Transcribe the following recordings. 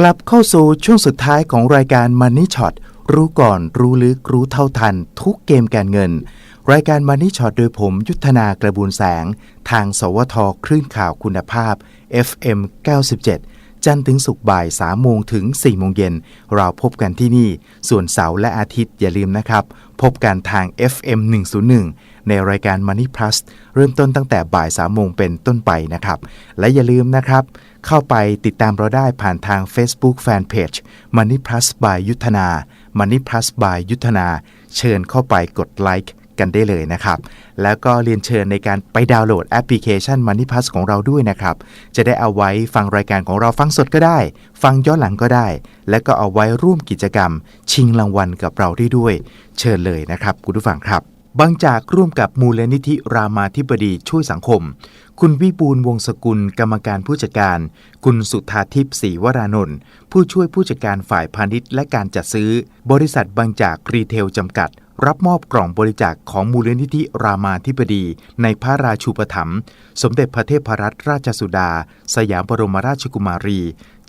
กลับเข้าสู่ช่วงสุดท้ายของรายการ Money Shot รู้ก่อนรู้ลึกรู้เท่าทัน ทุกเกมการเงิน รายการ Money Shot โดยผมยุทธนากระบูลแสง ทางสวทคลื่นข่าวคุณภาพ FM 97 จันทร์ถึงศุกร์บ่าย 3 โมงถึง 4 โมงเย็น เราพบกันที่นี่ ส่วนเสาร์และอาทิตย์อย่าลืมนะครับ พบกันทาง FM 101 ในรายการ Money Plus เริ่มต้นตั้งแต่บ่าย 3 โมงเป็นต้นไปนะครับ และอย่าลืมนะครับ เข้าไปติดตามเราได้ผ่านทาง Facebook Fanpage Money Plus by ยุทธนา Money Plus by ยุทธนา เชิญเข้าไปกดไลค์กันได้เลยนะครับ แล้วก็เรียนเชิญในการไปดาวน์โหลดแอปพลิเคชัน Money Plus ของเราด้วยนะครับ จะได้เอาไว้ฟังรายการของเราฟังสดก็ได้ ฟังย้อนหลังก็ได้ และก็เอาไว้ร่วมกิจกรรม ชิงรางวัลกับเราได้ด้วย เชิญเลยนะครับ คุณผู้ฟังครับ บางจากร่วมกับมูลนิธิรามาธิบดีช่วยสังคม คุณวิบูลวงศกุลกรรมการผู้จัดการ คุณสุธาทิพย์ศรีวรานนท์ผู้ช่วยผู้จัดการฝ่ายพาณิชย์และการจัดซื้อ บริษัทบางจากรีเทลจำกัด รับมอบกล่องบริจาคของมูลนิธิรามาธิบดี ในพระราชูปถัมภ์สมเด็จพระเทพรัตนราชสุดา สยามบรมราชกุมารี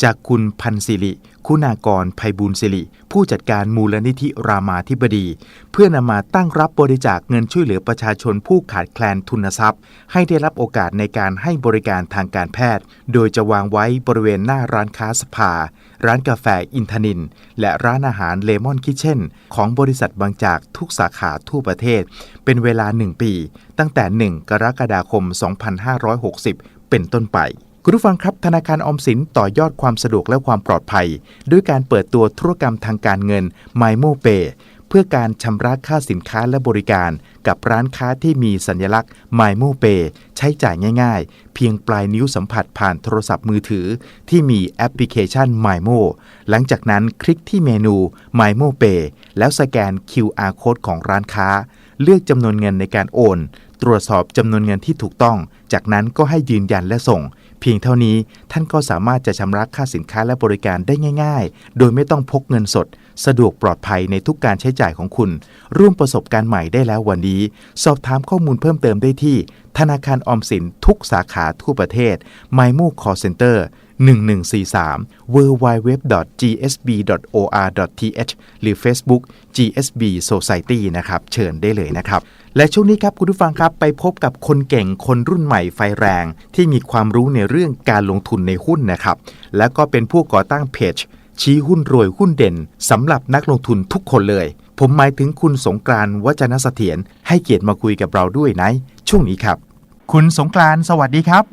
จากคุณพันศิริ คุณากรภัยบูลย์ศิริ ผู้จัดการมูลนิธิรามาธิบดี เพื่อนำมาตั้งรับบริจาคเงินช่วยเหลือประชาชนผู้ขาดแคลนทุนทรัพย์ ให้ได้รับโอกาสในการให้บริการทางการแพทย์ โดยจะวางไว้บริเวณหน้าร้านค้าสภา ร้านกาแฟอินทนิน และร้านอาหารเลมอนคิเช่น ของบริษัทบางจากทุกสาขาทั่วประเทศ เป็นเวลา 1 ปี ตั้งแต่ 1 กรกฎาคม 2560 เป็นต้นไป คุณผู้ฟังครับธนาคารออมสินต่อยอดความสะดวกและความปลอดภัย ด้วยการเปิดตัวธุรกรรมทางการเงิน m y m o p a y เพื่อการชำระค่าสินค้าและบริการ กับร้านค้าที่มีสัญลักษณ์ m y m o p a y ใช้จ่ายง่ายๆ เพียงปลายนิ้วสัมผัสผ่านโทรศัพท์มือถือ ที่มีแอปพลิเคชัน m y m o หลังจากนั้นคลิกที่เมนู m y m o Pay แล้วสแกน QR Code ของร้านค้า เลือกจำนวนเงินในการโอน ตรวจสอบจำนวนเงินที่ถูกต้อง จากนั้นก็ให้ยืนยันและส่ง เพียงเท่านี้ท่านก็สามารถจะชำระค่าสินค้าและบริการได้ง่าย ๆ โดยไม่ต้องพกเงินสด สะดวกปลอดภัยในทุกการใช้จ่ายของคุณ ร่วมประสบการณ์ใหม่ได้แล้ววันนี้ สอบถามข้อมูลเพิ่มเติมได้ที่ ธนาคารออมสินทุกสาขาทั่วประเทศ m y m o Call Center 1143 w w w g s b o r t h หรือ Facebook GSB Society นะครับ เชิญได้เลยนะครับและช่วงนี้ครับคุณผู้ฟังครับไปพบกับคนเก่งคนรุ่นใหม่ไฟแรง ที่มีความรู้ในเรื่องการลงทุนในหุ้นนะครับ และก็เป็นผู้ก่อตั้งเพจชี้หุ้นรวยหุ้นเด่นสำหรับนักลงทุนทุกคนเลย ผมหมายถึงคุณสงกรานต์วัจนเสถียรให้เกียรติมาคุยกับเราด้วยในช่วงนี้ครับ คุณสงกรานต์สวัสดีครับ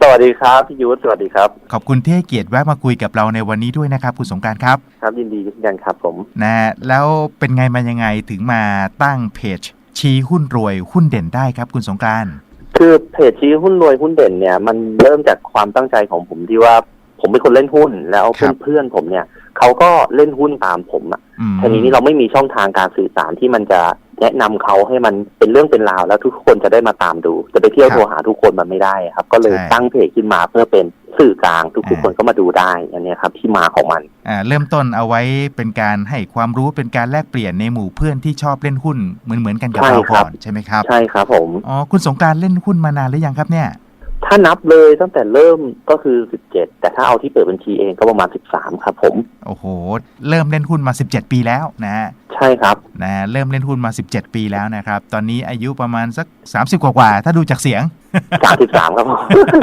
สวัสดีครับพี่ยุทธสวัสดีครับ ขอบคุณที่ให้เกียรติแวะมาคุยกับเราในวันนี้ด้วยนะครับ คุณสงกรานต์ครับ ครับยินดีเช่นกันครับผมนะแล้วเป็นไงมายังไงถึงมาตั้งเพจ ชี้หุ้นรวยหุ้นเด่นได้ครับคุณสงการคือเพจชี้หุ้นรวยหุ้นเด่นเนี่ย มันเริ่มจากความตั้งใจของผมที่ว่า ผมเป็นคนเล่นหุ้นแล้วเพื่อนๆผมเนี่ยเขาก็เล่นหุ้นตามผมอะอืมทีนี้นี่เราไม่มีช่องทางการสื่อสารที่มันจะแนะนำเขาให้มันเป็นเรื่องเป็นราวแล้วทุกคนจะได้มาตามดู จะไปเที่ยวโทรหาทุกคนมันไม่ได้ครับ ก็เลยตั้งเพจขึ้นมาเพื่อเป็นสื่อกลางทุกๆคนก็มาดูได้อันเนี้ยครับ ที่มาของมันอ่าเริ่มต้นเอาไว้เป็นการให้ความรู้เป็นการแลกเปลี่ยนในหมู่เพื่อนที่ชอบเล่นหุ้นเหมือนเหมือนๆกันกับใช่เราครัก่บอนใช่ไหมครับใช่ครับผมอ๋อคุณสงกรานต์เล่นหุ้นมานานหรือยังครับเนี่ย ถ้านับเลยตั้งแต่เริ่มก็คือ 17 แต่ถ้าเอาที่เปิดบัญชีเองก็ประมาณ 13 ครับผม โอ้โห เริ่มเล่นหุ้นมา 17 ปีแล้วนะฮะใช่ครับนะเริ่มเล่นหุ้นมา 17 ปีแล้วนะครับ ตอนนี้อายุประมาณสัก 30 กว่ากว่าๆถ้าดูจากเสียง 33 ครับผม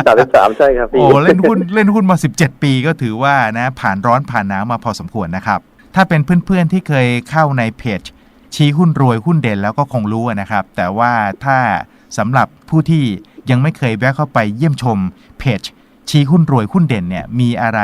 33 ใช่ครับพี่โอ้เล่นหุ้นเล่นหุ้นมา 17 ปีก็ถือว่านะผ่านร้อนผ่านหนาวมาพอสมควรนะครับ ถ้าเป็นเพื่อนๆที่เคยเข้าในเพจชี้หุ้นรวยหุ้นเด่นแล้วก็คงรู้นะครับ แต่ว่าถ้า สำหรับผู้ที่ยังไม่เคยแวะเข้าไปเยี่ยมชมเพจชี้หุ้นรวยหุ้นเด่นเนี่ยมีอะไร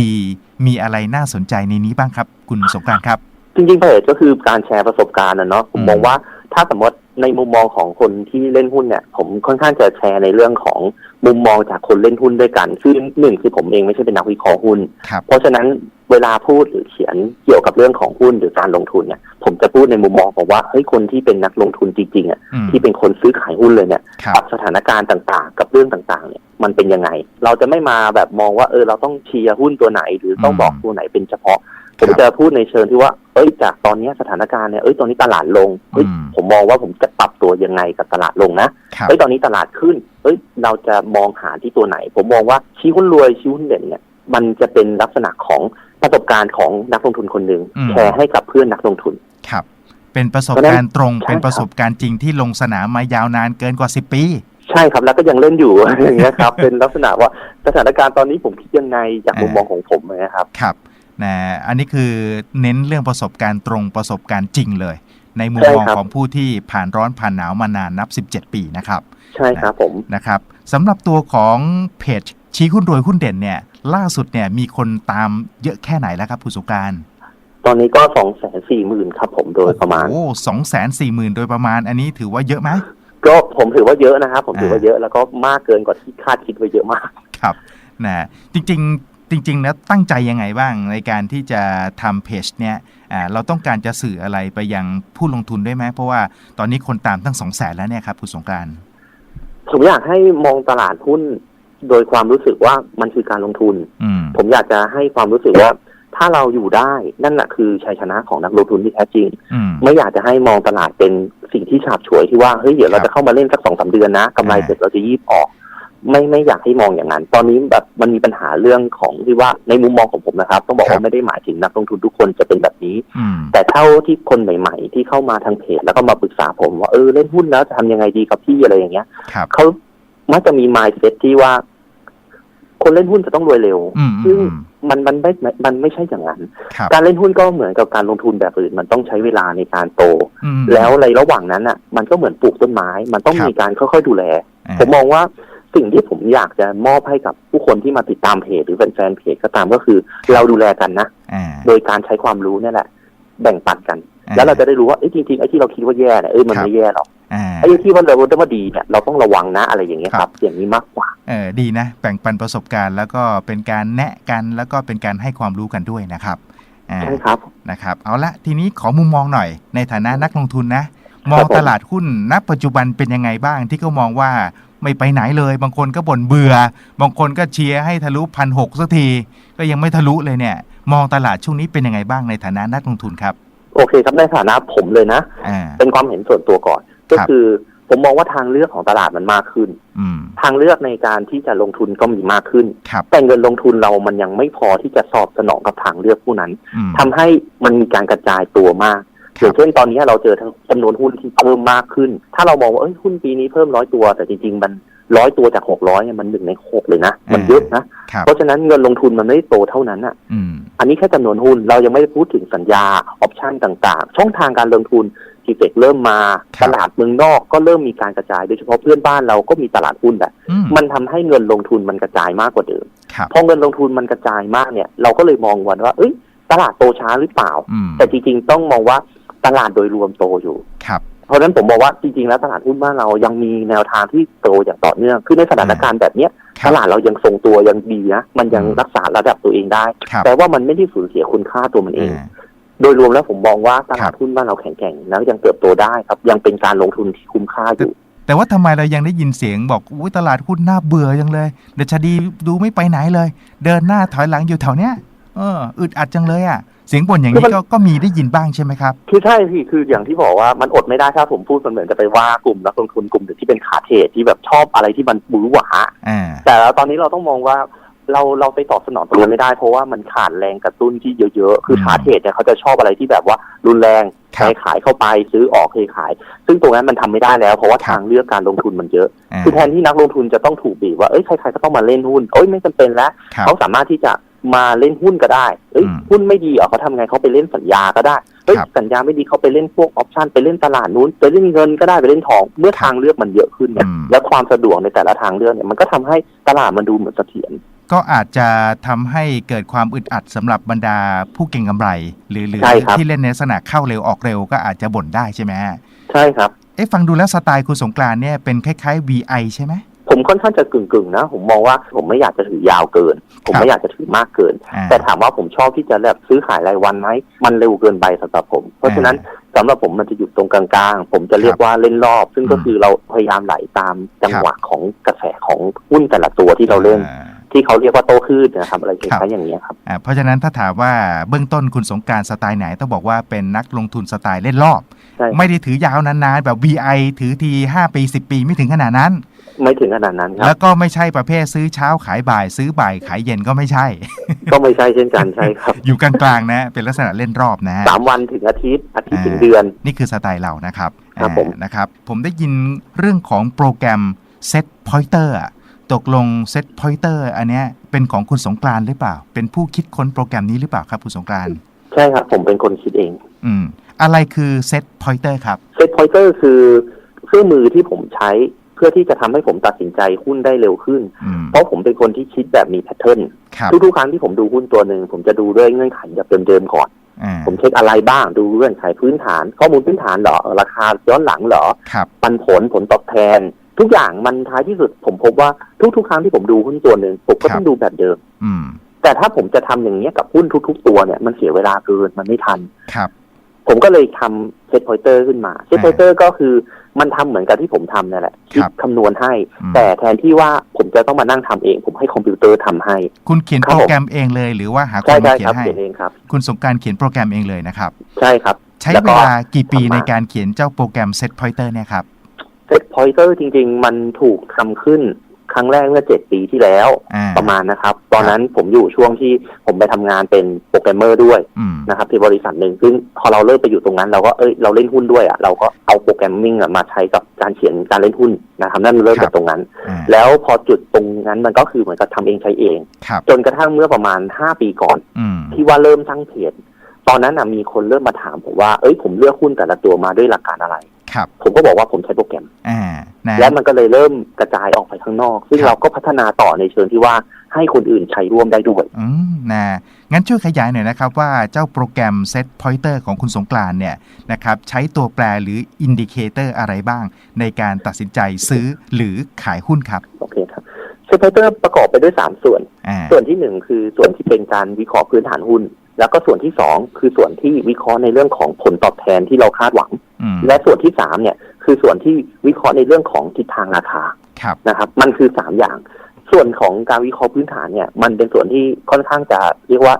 ดีๆ มีอะไรน่าสนใจในนี้บ้างครับ คุณสงการครับ จริงๆเพจก็คือการแชร์ประสบการณ์นะเนาะผมมองว่าถ้าสมมติในมุมมองของคนที่เล่นหุ้นเนี่ย ผมค่อนข้างจะแชร์ในเรื่องของ มุมมองจากคนเล่นหุ้นด้วยกัน คือหนึ่งคือผมเองไม่ใช่เป็นนักวิเคราะห์หุ้น ครับ เพราะฉะนั้นเวลาพูดหรือเขียนเกี่ยวกับเรื่องของหุ้นหรือการลงทุนเนี่ย ผมจะพูดในมุมมองของว่าเฮ้ยคนที่เป็นนักลงทุนจริงๆอะอืมที่เป็นคนซื้อขายหุ้นเลยเนี่ยครับ กับสถานการณ์ต่างๆ กับเรื่องต่างๆเนี่ยมันเป็นยังไง เราจะไม่มาแบบมองว่าเออเราต้องเชียร์หุ้นตัวไหน หรือต้องอืม บอกตัวไหนเป็นเฉพาะ ผมครับจะพูดในเชิงที่ว่า เอ้ย จากตอนนี้สถานการณ์เนี่ย เอ้ย ตอนนี้ตลาดลง เอ้ยอืมผมมองว่าผมจะปรับตัวยังไงกับตลาดลงนะครับเอ้ย ตอนนี้ตลาดขึ้น เอ้ย เราจะมองหาที่ตัวไหน ผมมองว่าชี้หุ้นรวยชี้หุ้นเด่นเนี่ย มันจะเป็นลักษณะของประสบการณ์ของนักลงทุนคนหนึ่งอืมแชร์ให้กับเพื่อนนักลงทุน ครับ เป็นประสบเพราะฉะนั้นการณ์ตรงใช่เป็นประครับสบการณ์จริงที่ลงสนามมายาวนานเกินกว่า10ปีใช่ครับแล้วก็ยังเล่นอยู่อย่างเงี้ยครับ เป็นลักษณะว่าสถานการณ์ตอนนี้ผมคิดยังไงจากมุมมองของผมนะครับครับ นะอันนี้คือเน้นเรื่องประสบการณ์ตรงประสบการณ์จริงเลย ในมุมใช่มองครับของผู้ที่ผ่านร้อนผ่านหนาวมานานนับ 17 ปีนะครับ ใช่ครับผมนะครับสำหรับตัวของเพจชี้หุ้นรวยหุ้นเด่นเนี่ยล่าสุดเนี่ยมีคนตามเยอะแค่ไหนแล้วครับคุณสุการตอนนี้ก็สองแสนสี่หมื่นครับผมโดยประมาณโอ้สองแสนสี่หมื่นโดยประมาณ อันนี้ถือว่าเยอะไหมก็ผมถือว่าเยอะนะครับผมถือว่าอ่าเยอะแล้วก็มากเกินกว่าที่คาดคิดไว้เยอะมากครับนะจริง ๆ จริงๆ แล้วตั้งใจยังไงบ้างในการที่จะทำเพจเนี่ยอ่าเราต้องการจะสื่ออะไรไปยังผู้ลงทุนด้วยไหมเพราะว่าตอนนี้คนตามตั้งสองแสนแล้วเนี่ยครับคุณสงกรานต์ผมอยากให้มองตลาดหุ้นโดยความรู้สึกว่ามันคือการลงทุนอืมผมอยากจะให้ความรู้สึกว่าถ้าเราอยู่ได้นั่นแหละคือชัยชนะของนักลงทุนที่แท้จริงอืมไม่อยากจะให้มองตลาดเป็นสิ่งที่ฉาบฉวยที่ว่าเฮ้ยเดี๋ยวเราครับจะเข้ามาเล่นสักสองสาเดือนนะกำไรอ่าเสร็จเราจะยีบออก ไม่ไม่อยากให้มองอย่างนั้น ตอนนี้แบบมันมีปัญหาเรื่องของที่ว่าในมุมมองของผมนะครับ ต้องบอกว่าไม่ได้หมายถึงนักลงทุนทุกคนจะเป็นแบบนี้อืมแต่เท่าที่คนใหม่ ๆ ที่เข้ามาทางเพจแล้วก็มาปรึกษาผมว่าเออเล่นหุ้นแล้วจะทำยังไงดีครับพี่อะไรอย่างเงี้ยครับเขามักจะมี mindset ที่ว่า คนเล่นหุ้นจะต้องรวยเร็วอืมอืซึ่งมอืมมันมันไม่ มันไม่ใช่อย่างนั้นครับการเล่นหุ้นก็เหมือนกับการลงทุนแบบอื่น มันต้องใช้เวลาในการโตอืมแล้วในระหว่างนั้นอะ มันก็เหมือนปลูกต้นไม้ มันต้องครับมีการค่อยๆดูแลอ่าผมมองว่า สิ่งที่ผมอยากจะมอบให้กับผู้คนที่มาติดตามเพจหรือเป็นแฟนเพจก็ตามก็คือ เราดูแลกันนะอ่าโดยการใช้ความรู้เนี่ยแหละ แบ่งปันกันอ่แล้วเราจะได้รู้ว่าเอ้ยจริงๆไอ้ที่เราคิดว่าแย่เนี่ยเอ้ยมันครับไม่แย่หรอกอ่าไอ้ที่ว่าเราว่าดีเนี่ยเราต้องระวังนะอะไรอย่างเงี้ยครับ อย่างนี้มากกว่าเออดีนะ แบ่งปันประสบการณ์ แล้วก็เป็นการแนะกันแล้วก็เป็นการให้ความรู้กันด้วยนะครับอ่าใช่ครับนะครับ เอาละทีนี้ขอมุมมองหน่อย ในฐานะนักลงทุนนะ มองผมตลาดหุ้นณปัจจุบันเป็นยังไงบ้างที่เขามองว่า ไม่ไปไหนเลย บางคนก็บ่นเบื่อ บางคนก็เชียร์ให้ทะลุพันหกสักที ก็ยังไม่ทะลุเลยเนี่ย มองตลาดช่วงนี้เป็นยังไงบ้างในฐานะนักลงทุนครับ โอเคครับในฐานะผมเลยนะอ่าเป็นความเห็นส่วนตัวก่อน ก็ครับคือผมมองว่าทางเลือกของตลาดมันมากขึ้นอืมทางเลือกในการที่จะลงทุนก็มีมากขึ้นครับแต่เงินลงทุนเรามันยังไม่พอที่จะสอบสนองกับทางเลือกผู้นั้นอืมทำให้มันมีการกระจายตัวมากค อรับย่างเช่นตอนนี้เราเจอทั้งจำนวนหุ้นที่เพิ่มมากขึ้น ถ้าเรามองว่าเอ้ยหุ้นปีนี้เพิ่มร้อยตัว แต่จริง ๆ มันร้อยตัวจากหกร้อยเนี่ยมันหนึ่งในหกเลยนะ มันเยอะนะครับเพราะฉะนั้นเงินลงทุนมันไม่ได้โตเท่านั้นอะอืมอันนี้แค่จำนวนหุ้นเรายังไม่ได้พูดถึงสัญญาออปชันต่าง ๆ ช่องทางการลงทุนทีเฟกเริ่มมาครัตบลาดเมืองนอกก็เริ่มมีการกระจายโดยเฉพาะเพื่อนบ้านเราก็มีตลาดหุ้นแหละอืมมันทำให้เงินลงทุนมันกระจายมากกว่าเดิมครับพอเงินลงทุนมันกระจายมากเนี่ย เราก็เลยมองวันว่า เอ้ย ตลาดโตช้าหรือเปล่าอืมแต่จริงๆต้องมองว่า ตลาดโดยรวมโตอยู่ครับเพราะฉะนั้นผมบอกว่าจริงๆแล้วตลาดหุ้นบ้านเรายังมีแนวทางที่โตอย่างต่อเนื่องคือในสถานการณ์แบบเนี้ยคตรับลาดเรายังทรงตัวยังดีนะมันยังอืมรักษาระดับตัวเองได้ครับแต่ว่ามันไม่ได้สูญเสียคุณค่าตัวมันเองอ่าโดยรวมแล้วผมมองว่าตครัลาดบหุ้นบ้านเราแข็งแกร่งแล้วยังเติบโตได้ครับ ยังเป็นการลงทุนที่คุ้มค่าอยู่ แต่ว่าทำไมเรายังได้ยินเสียงบอกอุ้ยตลาดหุ้นน่าเบื่อจังเลยเดชดีดูไม่ไปไหนเลย เดินหน้าถอยหลังอยู่แถวเนี้ยเอออึดอัดจังเลยอะ เสียงบ่นอย่างคือนี้มันก็ก็มีได้ยินบ้างใช่ไหมครับ คือใช่พี่คืออย่างที่บอกว่ามันอดไม่ได้ถ้าผมพูดมันเหมือนจะไปว่ากลุ่มนักลงทุนกลุ่มหนึ่งที่เป็นขาเทรดที่แบบชอบอะไรที่มันบือหวาอ่าแต่แล้วตอนนี้เราต้องมองว่าเราเราไปตอบสนองตรงนั้นไม่ได้เพราะว่ามันขาดแรงกระตุ้นที่เยอะๆ คือมขาเทรดเนี่ยเขาจะชอบอะไรที่แบบว่ารุนแรงครัใคบรขายเข้าไปซื้อออกเคยขาย ซึ่งตรงนั้นมันทำไม่ได้แล้ว เพราะว่าครับทางเลือกการลงทุนมันเยอะอ่าคือแทนที่นักลงทุนจะต้องถูกบีบว่าเอ้ยใครๆก็ต้องมาเล่นหุ้นเอ้ยไม่จำเป็นแล้วครับเขาสามารถที่จะ มาเล่นหุ้นก็ได้เอ้ยอืม หุ้นไม่ดีเหรอเขาทำไงเขาไปเล่นสัญญาก็ได้เฮ้ยครับ สัญญาไม่ดีเขาไปเล่นพวกออปชันไปเล่นตลาดนู้นไปเล่นเงินก็ได้ไปเล่นทองเมื่อครับทางเลือกมันเยอะขึ้นเนี่ย อืม และความสะดวกในแต่ละทางเลือกเนี่ยมันก็ทำให้ตลาดมันดูเหมือนเสถียร ก็อาจจะทำให้เกิดความอึดอัดสำหรับบรรดาผู้เก่งกำไร หรือหรือใช่ครับ ที่เล่นในลักษณะเข้าเร็วออกเร็วก็อาจจะบ่นได้ใช่ไหมฮะใช่ครับ เอ๊ะฟังดูแล้วสไตล์คุณสงกรานต์เนี่ยเป็นคล้ายๆ VI ใช่ไหม ผมค่อนข้างจะกึ่งๆนะ ผมมองว่าผมไม่อยากจะถือยาวเกิน ผมไม่อยากจะถือมากเกินอ่าแต่ถามว่าผมชอบที่จะแบบซื้อขายรายวันไหมมันเร็วเกินไปสำหรับผม เพราะฉะนั้นสำหรับผมมันจะอยู่ตรงกลางๆ ผมจะเรียกว่าเล่นรอบ ซึ่งก็อืมคือเราพยายามไหลตามจังหวะของกระแสของหุ้นแต่ละตัวที่เราเล่นอ่าที่เขาเรียกว่าโตขึ้นนะครับอะไรคครับล้ายๆอย่างนี้ยครับอ่าเพราะฉะนั้นถ้าถามว่าเบื้องต้นคุณสงกรารสไตล์ไหนต้องบอกว่าเป็นนักลงทุนสไตล์เล่นรอบใช่ไม่ได้ถือยาวนานๆ แบบ VI ถือที 5 ปี 10 ปีไม่ถึงขนาดนั้น ไม่ถึงขนาดนั้นคแล้รับวก็ไม่ใช่ประเภทซื้อเช้าขายบ่าย ซื้อบ่ายขายเย็นก็ไม่ใช่ ก็ไม่ใช่เช่นกันใช่ครับ อยู่กลางๆนะ เป็นลักษณะเล่นรอบนะฮะสามวันถึงอาทิตย์อาทิตย์อ่าถึงเดือน นี่คือสไตล์เรานะครับครับผมอ่านะครับ ผมได้ยินเรื่องของโปรแกรม Set Pointer อะตกลง Set Pointer อันเนี้ยเป็นของคุณสงกรานต์หรือเปล่า เป็นผู้คิดค้นโปรแกรมนี้หรือเปล่าครับคุณสงกรานต์ใช่ครับ ผมเป็นคนคิดเอง อืมอะไรคือ Set Pointer ครับเซตพอยเตอร์คือเครื่องมือที่ผมใช้ เพื่อที่จะทำให้ผมตัดสินใจหุ้นได้เร็วขึ้นอืมเพราะผมเป็นคนที่คิดแบบมีแพทเทิร์นครับทุกๆครั้งที่ผมดูหุ้นตัวหนึ่งผมจะดูด้วยเงื่อนไขแบบเดิมๆก่อนอ่าผมเช็คอะไรบ้างดูเงื่อนไขพื้นฐาน ข้อมูลพื้นฐานเหรอ ราคาย้อนหลังเหรอครับปันผลผลตอบแทน ทุกอย่างมันท้ายที่สุด ผมพบว่าทุกๆครั้งที่ผมดูหุ้นตัวหนึ่งผมก็ต้องดูแบบเดิมอืมแต่ถ้าผมจะทำอย่างนี้ยกับหุ้นทุก ๆ ตัวเนี่ยมันเสียเวลาเกินมันไม่ทันครับ ผมก็เลยทำเซตพอยเตอร์ขึ้นมาเซตอ่าพอยเตอร์ก็คือมันทำเหมือนกับที่ผมทำนั่นแหละคิดครับคำนวณให้อืมแต่แทนที่ว่าผมจะต้องมานั่งทำเอง ผมให้คอมพิวเตอร์ทำให้ คุณเขียนครับโปผมรแกรมเองเลยหรือว่าหาคใช่นมาใช่เขียครับนให้เขียนเองครับ คุณสงกรารเขียนโปรแกรมเองเลยนะครับ ใช่ครับ ใช้แล้วเวก็ลากี่ปีทำมาในการเขียนเจ้าโปรแกรม Set Pointer เนี่ยครับเซตพอยเตอร์จริง ๆ มันถูกทำขึ้น ครั้งแรกเมื่อเจ็ดปีที่แล้วอ่า ประมาณนะครับ ตอนนั้นผมอยู่ช่วงที่ผมไปทำงานเป็นโปรแกรมเมอร์ด้วยอืม นะครับที่บริษัทหนึ่งซึ่งพอเราเริ่มไปอยู่ตรงนั้นเราก็เอ้ยเราเล่นหุ้นด้วยอะเราก็เอาโปรแกรมมิ่งอะมาใช้กับการเขียนการเล่นหุ้นนะครับนั่นเริ่มครัจาบกตรงนั้น อ่าแล้วพอจุดตรงนั้นมันก็คือเหมือนกับทำเองใช้เอง ครับ จนกระทั่งเมื่อประมาณห้าปีก่อน อืม ที่ว่าเริ่มตั้งเพจตอนนั้นน่ะมีคนเริ่มมาถามผมว่า เอ้ยผมเลือกหุ้นแต่ละตัวมาด้วยหลักการอะไรครับ ผมก็บอกว่าผมใช้โปรแกรมอ่านะแล้วมันก็เลยเริ่มกระจายออกไปข้างนอก ซึ่งครับเราก็พัฒนาต่อในเชิงที่ว่าให้คนอื่นใช้ร่วมได้ด้วยอืมนะงั้นช่วยขยายหน่อยนะครับว่าเจ้าโปรแกรม Set Pointer ของคุณสงกรานต์เนี่ยนะครับใช้ตัวแปรหรืออินดิเคเตอร์อะไรบ้าง ในการตัดสินใจซื้อหรือขายหุ้นครับ โอเคครับเซปเตอร์ประกอบไปด้วยสามส่วนอ่าส่วนที่หนึ่งคือส่วนที่เป็นการวิเคราะห์พื้นฐานหุ้น แล้วก็ส่วนที่สองคือส่วนที่วิเคราะห์ในเรื่องของผลตอบแทนที่เราคาดหวังอืมและส่วนที่สามเนี่ยคือส่วนที่วิเคราะห์ในเรื่องของทิศทางราคาครับนะครับ มันคือสามอย่าง ส่วนของการวิเคราะห์พื้นฐานเนี่ย มันเป็นส่วนที่ค่อนข้างจะเรียกว่า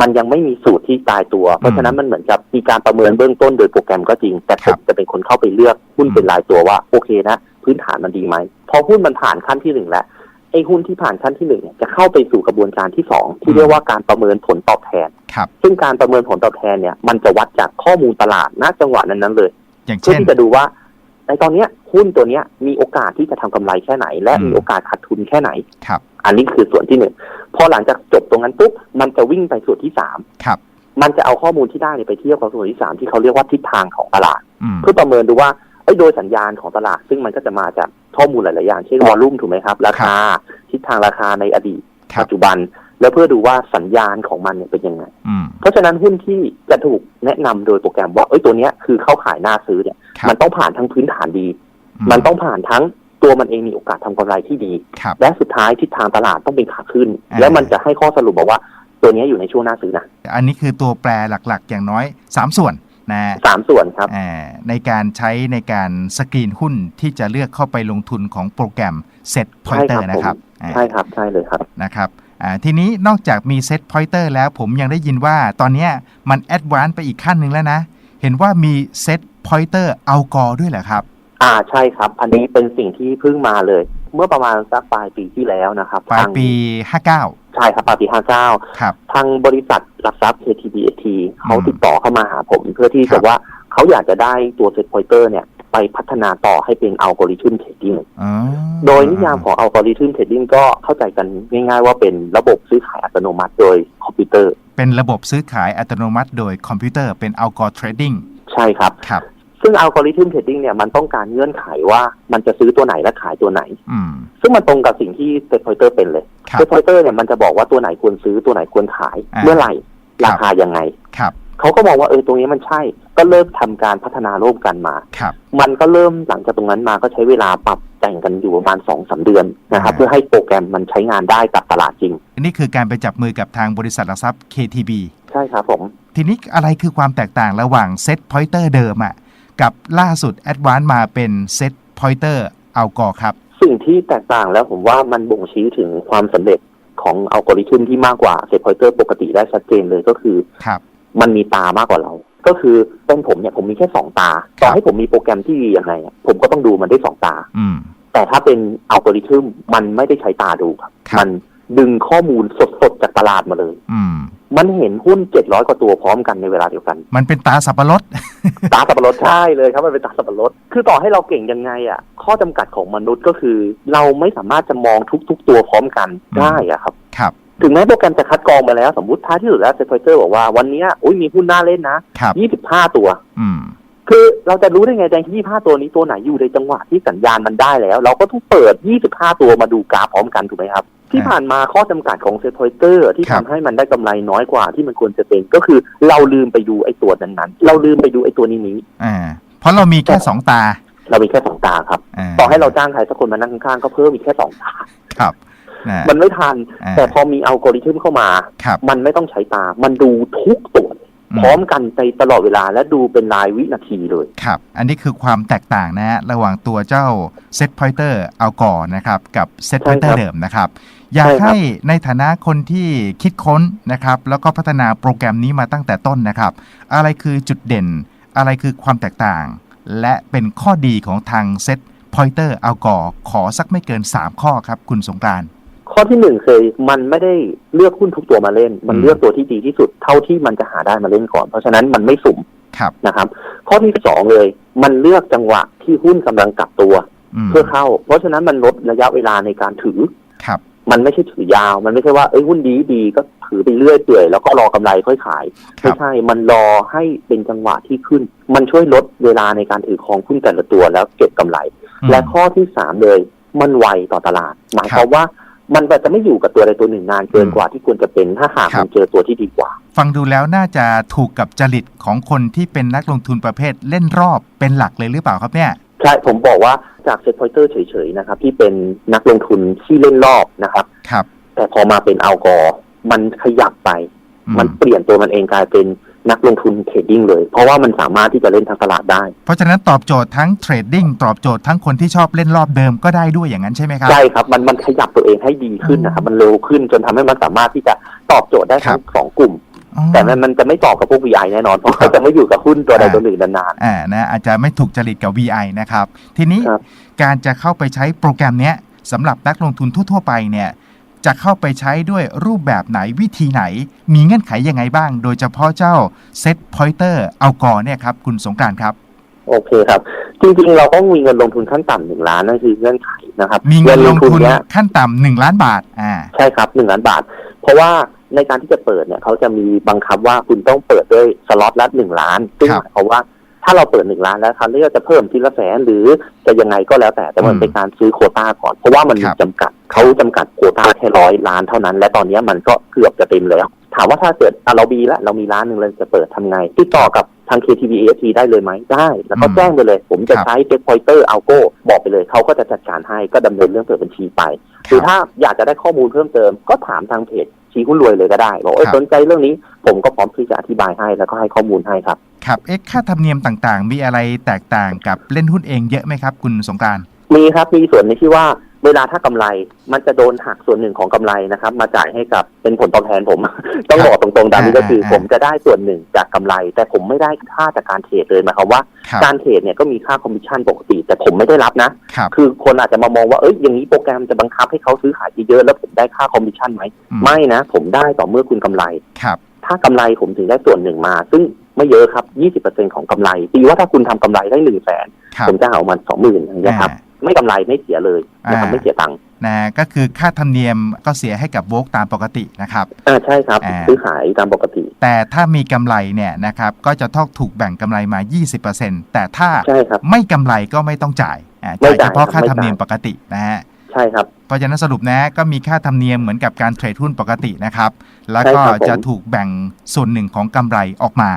มันยังไม่มีสูตรที่ตายตัว เพราะฉะนั้นมันเหมือนกับมีการประเมินเบื้องต้นโดยโปรแกรมก็จริง แต่ผมจะเป็นคนเข้าไปเลือกหุ้นเป็นรายตัวว่าโอเคนะพื้นฐานมันดีไหมพอหุ้นมันผ่านขั้นที่หนึ่งแล้วไอ้หุ้นที่ผ่านขั้นที่หนึ่งเนี่ยจะเข้าไปสู่กระบวนการที่สองที่เรียกว่าการประเมินผลตอบแทนครับ ซึ่งการประเมินผลตอบแทนเนี่ยมันจะวัดจากข้อมูลตลาดณจังหวะนั้นๆเลยอย่างเพื่อเช่นที่จะดูว่า ในตอนเนี้ยหุ้นตัวเนี้ยมีโอกาสที่จะทำกำไรแค่ไหน และอืมมีโอกาสขาดทุนแค่ไหนครับ อันนี้คือส่วนที่หนึ่งพอหลังจากจบตรงนั้นปุ๊บมันจะวิ่งไปส่วนที่สามครับมันจะเอาข้อมูลที่ได้เนี่ยไปเทียบกับส่วนที่สามที่เขาเรียกว่าทิศทางของตลาดอืมเพื่อประเมินดูว่าเอ้ยโดยสัญญาณของตลาด ซึ่งมันก็จะมาจากข้อมูลหลาย ๆ อย่าง เช่นวอลลุ่มถูกไหมครับ ราคาทิศทางราคาในอดีตครับปัจจุบัน แล้วเพื่อดูว่าสัญญาณของมันเนี่ยเป็นยังไงอืมเพราะฉะนั้นหุ้นที่จะถูกแนะนำโดยโปรแกรมว่าเอ้ยตัวเนี้ยคือเข้าขายหน้าซื้อเนี่ยครับมันต้องผ่านทั้งพื้นฐานดี มันต้องผ่านทั้งตัวมันเองมีโอกาสทำกำไรที่ดีครับและสุดท้ายทิศทางตลาดต้องเป็นขาขึ้นอ่าแล้วมันจะให้ข้อสรุปบอกว่าตัวเนี้ยอยู่ในช่วงหน้าซื้อนะ อันนี้คือตัวแปรหลักๆ อย่างน้อย 3 ส่วนนะสามส่วนครับอ่าในการใช้ในการสกรีนหุ้นที่จะเลือกเข้าไปลงทุนของโปรแกรม Set ใช่ครับ Pointer นะครับผมอ่าใช่ครับ ใช่เลยครับนะครับอ่า ทีนี้นอกจากมี Set Pointer แล้วผมยังได้ยินว่าตอนเนี้ยมันแอดวานซ์ไปอีกขั้นหนึ่งแล้วนะ เห็นว่ามี Set Pointer เอากอด้วยเหรอครับ อ่าใช่ครับ อันนี้เป็นสิ่งที่เพิ่งมาเลย เมื่อประมาณสักปลายปีที่แล้วนะครับปลายทางปี 59 ใช่ครับปลายปีห้าเก้าครับ ทางบริษัทหลักทรัพย์ KTBAT เขาอืมติดต่อเข้ามาหาผมเพื่อที่ครัจะบว่าเขาอยากจะได้ตัวเซตพอยเตอร์เนี่ย ไปพัฒนาต่อให้เป็นอัลกอริทึมเทรดดิ้งอ๋อโดยนิยามของอัลกอริทึมเทรดดิ้งก็เข้าใจกันง่าย ๆ ว่าเป็นระบบซื้อขายอัตโนมัติโดยคอมพิวเตอร์ เป็นระบบซื้อขายอัตโนมัติโดยคอมพิวเตอร์เป็น Algor Trading ใช่ครับครับ ซึ่งอัลกอริทึมเทรดดิ้งเนี่ยมันต้องการเงื่อนไขว่ามันจะซื้อตัวไหนและขายตัวไหนอืมซึ่งมันตรงกับสิ่งที่เซตพอยเตอร์เป็นเลยครับเซตพอยเตอร์เนี่ยมันจะบอกว่าตัวไหนควรซื้อตัวไหนควรขายอ่าเมื่อไหร่ครับราคายังไงครับเขาก็มองว่าเออตรงนี้มันใช่ ก็เริ่มทำการพัฒนาร่วมกันมาครับมันก็เริ่มหลังจากตรงนั้นมาก็ใช้เวลาปรับแต่งกันอยู่ประมาณสองสาเดือนนะครับอ่าเพื่อให้โปรแกรมมันใช้งานได้กับตลาดจริง นี่คือการไปจับมือกับทางบริษัทหลักทรัพย์ KTB ใช่ครับผม ทีนี้อะไรคือความแตกต่างระหว่างเซตพอยเตอร์เดิมอะกับล่าสุด a d v a n c e มาเป็นเซตพอยเตอร์เอากอครับ สิ่งที่แตกต่างแล้วผมว่ามันบ่งชี้ถึงความสำเร็จของอัลกอริทึมที่มากกว่าเซตพอยเตอร์ปกติได้ชัดเจนเลยก็คือครับมันมีตามากกว่าเรา ก็คือเป็นผมเนี่ยผมมีแค่สองตาครับต่อให้ผมมีโปรแกรมที่ดียังไงอะผมก็ต้องดูมันได้สองตาอืมแต่ถ้าเป็นอัลกอริทึมมันไม่ได้ใช้ตาดูครับครับมันดึงข้อมูลสดๆจากตลาดมาเลย อืมมันเห็นหุ้นเจ็ดร้อยกว่าตัวพร้อมกันในเวลาเดียวกัน มันเป็นตาสับปะรด ตาสับปะรดใช่เลยครับ มันเป็นตาสับปะรด คือต่อให้เราเก่งยังไงอะ ข้อจำกัดของมนุษย์ก็คือ เราไม่สามารถจะมองทุก ๆ ตัวพร้อมกันอืมได้อะครับ ครับ ถึงแม้โปรแกรมจะคัดกรองมาแล้ว สมมติท้ายที่สุดแล้วเซฟเตอร์บอกว่าวันเนี้ยอุ้ยมีหุ้นน่าเล่นนะครับยี่สิบห้าตัวอืมคือเราจะรู้ได้ไงแดงที่ยี่ห้าตัวนี้ตัวไหนอยู่ในจังหวะที่สัญญาณมันได้แล้ว เราก็ต้องเปิดยี่สิบห้าตัวมาดูกราฟพร้อมกันถูกไหมครับ ที่ผ่านมาข้อจำกัดของเซฟเตอร์ที่ครัทำบให้มันได้กำไรน้อยกว่าที่มันควรจะเป็นก็คือเราลืมไปดูไอ้ตัวนั้นๆ เราลืมไปดูไอ้ตัวนี้นี้อ่าเพราะเรามีแค่สองตา เรามีแค่สองตาครับาต่อให้เราจ้างใครสักคนมานั่งข้างๆก็เพิ่มอีกแค่สองตาครับนะ มันไม่ทันอ่าแต่พอมีอัลกอริทึมเข้ามาครับมันไม่ต้องใช้ตา มันดูทุกตัวอืมพร้อมกันในตลอดเวลาและดูเป็นรายวินาทีเลย ครับ อันนี้คือความแตกต่างนะฮะระหว่างตัวเจ้าเซตพอยเตอร์เอาก่อนนะครับ กับเซตพอยเตอใช่ร์ครับเดิมนะครับ อยากใช่ครับให้ในฐานะคนที่คิดค้นนะครับ แล้วก็พัฒนาโปรแกรมนี้มาตั้งแต่ต้นนะครับ อะไรคือจุดเด่น อะไรคือความแตกต่าง และเป็นข้อดีของทางเซตพอยเตอร์เอาก่อขอสักไม่เกิน 3 ข้อครับ คุณสงกรานต์ ข้อที่หนึ่งคือมันไม่ได้เลือกหุ้นทุกตัวมาเล่น มันอืมเลือกตัวที่ดีที่สุดเท่าที่มันจะหาได้มาเล่นก่อน เพราะฉะนั้นมันไม่สุ่มครับนะครับ ข้อที่สองเลย มันเลือกจังหวะที่หุ้นกำลังกลับตัวอืมเพื่อเข้า เพราะฉะนั้นมันลดระยะเวลาในการถือครับ มันไม่ใช่ถือยาว มันไม่ใช่ว่าเอ้ยหุ้นดีดีก็ถือไปเรื่อยเปื่อยแล้วก็รอกำไรค่อยขายคไม่รับใช่ มันรอให้เป็นจังหวะที่ขึ้น มันช่วยลดเวลาในการถือครองหุ้นแต่ละตัวแล้วเก็บกำไรอืมและข้อที่สามเลย มันไวต่อตลาด หมายความว่า มันจะไม่อยู่กับตัวใดตัวหนึ่งนานเกินอืมกว่าที่ควรจะเป็นถ้าหากครับมันเจอตัวที่ดีกว่า ฟังดูแล้วน่าจะถูกกับจริตของคนที่เป็นนักลงทุนประเภทเล่นรอบเป็นหลักเลยหรือเปล่าครับเนี่ยใช่ผมบอกว่าจากเซ็ตพอยเตอร์เฉยๆนะครับ ที่เป็นนักลงทุนที่เล่นรอบนะครับครับ แต่พอมาเป็นอัลกอร์มันขยับไปอืมมันเปลี่ยนตัวมันเองกลายเป็น นักลงทุนเทรดดิ้งเลย เพราะว่ามันสามารถที่จะเล่นทางตลาดได้ เพราะฉะนั้นตอบโจทย์ทั้งเทรดดิ้งตอบโจทย์ทั้งคนที่ชอบเล่นรอบเดิมก็ได้ด้วยอย่างนั้นใช่ไหมครับ ใช่ครับ มันมันขยับตัวเองให้ดีขึ้นนะครับมันเร็วขึ้นจนทำให้มันสามารถที่จะตอบโจทย์ได้ทั้งสองกลุ่มอ๋อแต่มันมันจะไม่ตอบกับพวก VI แน่นอนเพราะเขาจะไม่อยู่กับหุ้นตัวใดอ่าตัวหนึ่งนานอ่านะอาจจะไม่ถูกจริตกับ VI นะครับ ทีนี้ครับการจะเข้าไปใช้โปรแกรมเนี้ยสำหรับนักลงทุนทั่ว ๆ ไปเนี่ย จะเข้าไปใช้ด้วยรูปแบบไหนวิธีไหน มีเงื่อนไขยังไงบ้าง โดยเฉพาะเจ้าเซตพอยเตอร์เอากอเนี่ยครับ คุณสงกรารครับๆโอเคครับ จริงๆ เราต้องมีเงินลงทุนขั้นต่ำหนึ่งล้านนั่นคือเงื่อนไขนะครับ มีเงินลงทุนเนี้ยขั้นต่ำหนึ่งล้านบาทอ่าใช่ครับหนึ่งล้านบาท เพราะว่าในการที่จะเปิดเนี่ยเขาจะมีบังคับว่าคุณต้องเปิดด้วยสล็อตละหนึ่งล้านซึ่งครับหมายความว่า ถ้าเราเปิดหนึ่งล้านแล้วคราวนี้ก็จะเพิ่มทีละแสนหรือจะยังไงก็แล้วแต่แต่มันอืมเป็นการซื้อโควต้าก่อน เพราะว่ามันมีครับจำกัดเขาจำกัดโควต้าแค่ร้อยล้านเท่านั้น และตอนนี้มันก็เกือบจะเต็มแล้วถามว่าถ้าเกิดอะเรามีแล้วเรามีร้านหนึ่งเราจะเปิดทำไง ติดต่อกับทาง KTV AFT ได้เลยไหมได้ แล้วก็อืมแจ้งไปเลย ผมจะครับใช้เก็ตพอยเตอร์เอาโก้บอกไปเลยเขาก็จะจัดการให้ก็ดำเนินเรื่องเปิดบัญชีไปหรือถ้าอยากจะได้ข้อมูลเพิ่มเติม ก็ถามทางเพจชี้หุ้นรวยเลยก็ได้ บอกเออครับสนใจเรื่องนี้ ผมก็พร้อมที่จะอธิบายให้แล้วก็ให้ข้อมูลให้ครับ ครับเอ๊ะค่าธรรมเนียมต่างๆ มีอะไรแตกต่างกับเล่นหุ้นเองเยอะไหมครับ คุณสงกรารมีครับมีส่วนในที่ว่าเวลาถ้ากำไรมันจะโดนหักส่วนหนึ่งของกำไรนะครับ มาจ่ายให้กับเป็นผลตอบแทนผม ต้องบอกตรงๆตามนี้ก็คืออ่าผมจะได้ส่วนหนึ่งจากกำไร แต่ผมไม่ได้ค่าจากการเทรดเลยหมายความว่าครับการเทรดเนี่ยก็มีค่าคอมมิชชั่นปกติ แต่ผมไม่ได้รับนะครับคือคนอาจจะมามองว่าเอ้ยอย่างนี้โปรแกรมจะบังคับให้เขาซื้อขายเยอะๆแล้วผมได้ค่าคอมมิชชั่นไหมอืมไม่นะ ผมได้ต่อเมื่อคุณกำไรครับถ้ากำไรผมถึงได้ส่วนหนึ่งมา ซึ่ง ไม่เยอะครับ20%ของกำไรตีว่าถ้าคุณทำกำไรได้หนึ่งแสนครับผมจะเอามันสองหมื่นอย่างเงี้ยครับอ่าไม่กำไรไม่เสียเลยนะครับอ่าไม่เสียตังค์นะก็คือค่าธรรมเนียมก็เสียให้กับโวกตามปกตินะครับอ่าใช่ครับอ่าซื้อขายตามปกติ แต่ถ้ามีกำไรเนี่ยนะครับก็จะต้องถูกแบ่งกำไรมา 20%แต่ถ้าใช่ครับไม่กำไรก็ไม่ต้องจ่ายอ่าไม่จ่ายจ่ายเฉพาะครับค่าไม่ธรรมเนียมจ่ายปกตินะฮะใช่ครับเพราะฉะนั้นสรุปนะก็มีค่าธรรมเนียมเหมือนกับการเทรดหุ้นปกตินะครับ แล้วก็ใช่ครับผมจะถูกแบ่งส่วนหนึ่งของกำไรออกมา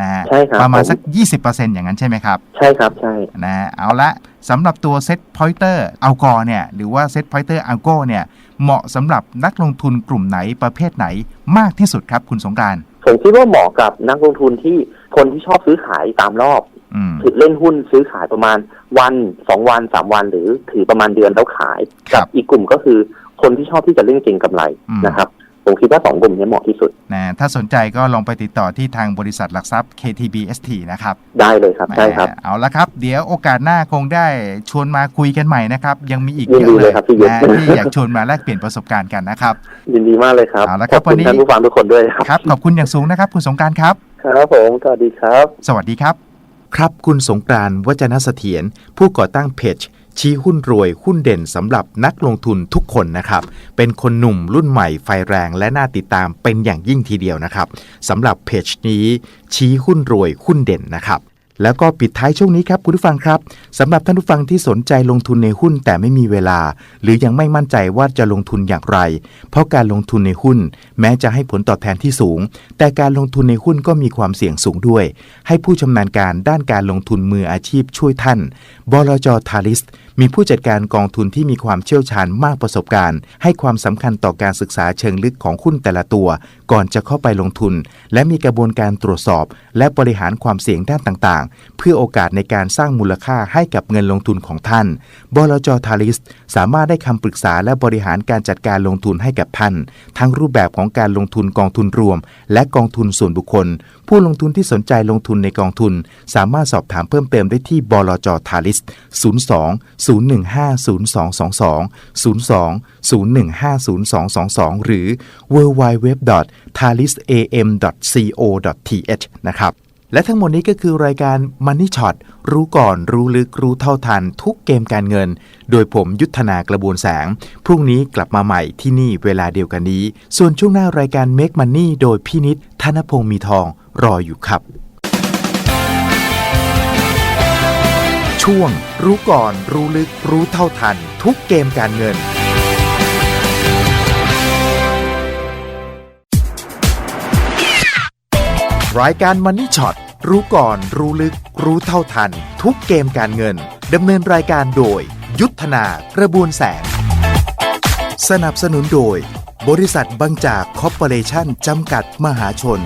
นะฮะใช่ครับประมาณผมสัก 20%อย่างนั้นใช่ไหมครับ ใช่ครับใช่นะฮะเอาละสำหรับตัวเซตพอยเตอร์อัลกอเนี่ยหรือว่าเซตพอยเตอร์อัลโกเนี่ยเหมาะสำหรับนักลงทุนกลุ่มไหนประเภทไหนมากที่สุดครับคุณสงกรารผมคิดว่าเหมาะกับนักลงทุนที่คนที่ชอบซื้อขายตามรอบอืมคือเล่นหุ้นซื้อขายประมาณวันสองวันสามวัน หรือถือประมาณเดือนแล้วขายครักับอีกกลุ่มก็คือคนที่ชอบที่จะเล่นเก็งกำไรอืมนะครับ ผมคิดว่าสองกลุ่มนี้เหมาะที่สุดนะถ้าสนใจก็ลองไปติดต่อที่ทางบริษัทหลักทรัพย์ KTBST นะครับ ได้เลยครับใช่ครับแหมเอาละครับ เดี๋ยวโอกาสหน้าคงได้ชวนมาคุยกันใหม่นะครับ ยังมีอีกยินเยดีอะเลเลยยครับพี่ยุทธนะที่อยากชวนมาแลกเปลี่ยนประสบการณ์กันนะครับยินดีมากเลยครับเอาละคขรัอบบวันคุณนี้ท่านผู้ฟังทุกคนด้วยครับครับขอบคุณอย่างสูงนะครับ คุณสงกรารครับครับผมสวัสดีครับ สวัสดีครับ ครับคุณสงกรานต์วจนเสถียรผู้ก่อตั้งเพจ ชี้หุ้นรวยหุ้นเด่นสำหรับนักลงทุนทุกคนนะครับ เป็นคนหนุ่มรุ่นใหม่ไฟแรงและน่าติดตามเป็นอย่างยิ่งทีเดียวนะครับสำหรับเพจนี้ชี้หุ้นรวยหุ้นเด่นนะครับแล้วก็ปิดท้ายช่วงนี้ครับคุณผู้ฟังครับสำหรับท่านผู้ฟังที่สนใจลงทุนในหุ้นแต่ไม่มีเวลา หรือยังไม่มั่นใจว่าจะลงทุนอย่างไร เพราะการลงทุนในหุ้น แม้จะให้ผลตอบแทนที่สูง แต่การลงทุนในหุ้นก็มีความเสี่ยงสูงด้วย ให้ผู้ชำนาญการด้านการลงทุนมืออาชีพช่วยท่านบลจทาริส มีผู้จัดการกองทุนที่มีความเชี่ยวชาญมากประสบการณ์ ให้ความสำคัญต่อการศึกษาเชิงลึกของหุ้นแต่ละตัว ก่อนจะเข้าไปลงทุน และมีกระบวนการตรวจสอบ และบริหารความเสี่ยงด้านต่างๆ เพื่อโอกาสในการสร้างมูลค่าให้กับเงินลงทุนของท่าน บลจทาริส สามารถได้คำปรึกษาและบริหารการจัดการลงทุนให้กับท่าน ทั้งรูปแบบของการลงทุนกองทุนรวม และกองทุนส่วนบุคคล ผู้ลงทุนที่สนใจลงทุนในกองทุน สามารถสอบถามเพิ่มเติมได้ที่บลจทาริส 02 015 0222 02 015 0222 หรือ www.thalisam.co.th นะครับและทั้งหมดนี้ก็คือรายการ Money Shot รู้ก่อนรู้ลึกรู้เท่าทัน ทุกเกมการเงิน โดยผมยุทธนากระบวนแสง พรุ่งนี้กลับมาใหม่ที่นี่เวลาเดียวกันนี้ ส่วนช่วงหน้ารายการ Make Money โดยพี่นิดธนพงศ์มีทองรออยู่ครับ ช่วง รู้ก่อน รู้ลึก รู้เท่าทัน ทุกเกมการเงิน รายการ Money Shot รู้ก่อน รู้ลึก รู้เท่าทัน ทุกเกมการเงินดำเนินรายการโดย ยุทธนากระบวนแสง สนับสนุนโดย บริษัทบางจากคอร์ปอเรชั่นจำกัดมหาชน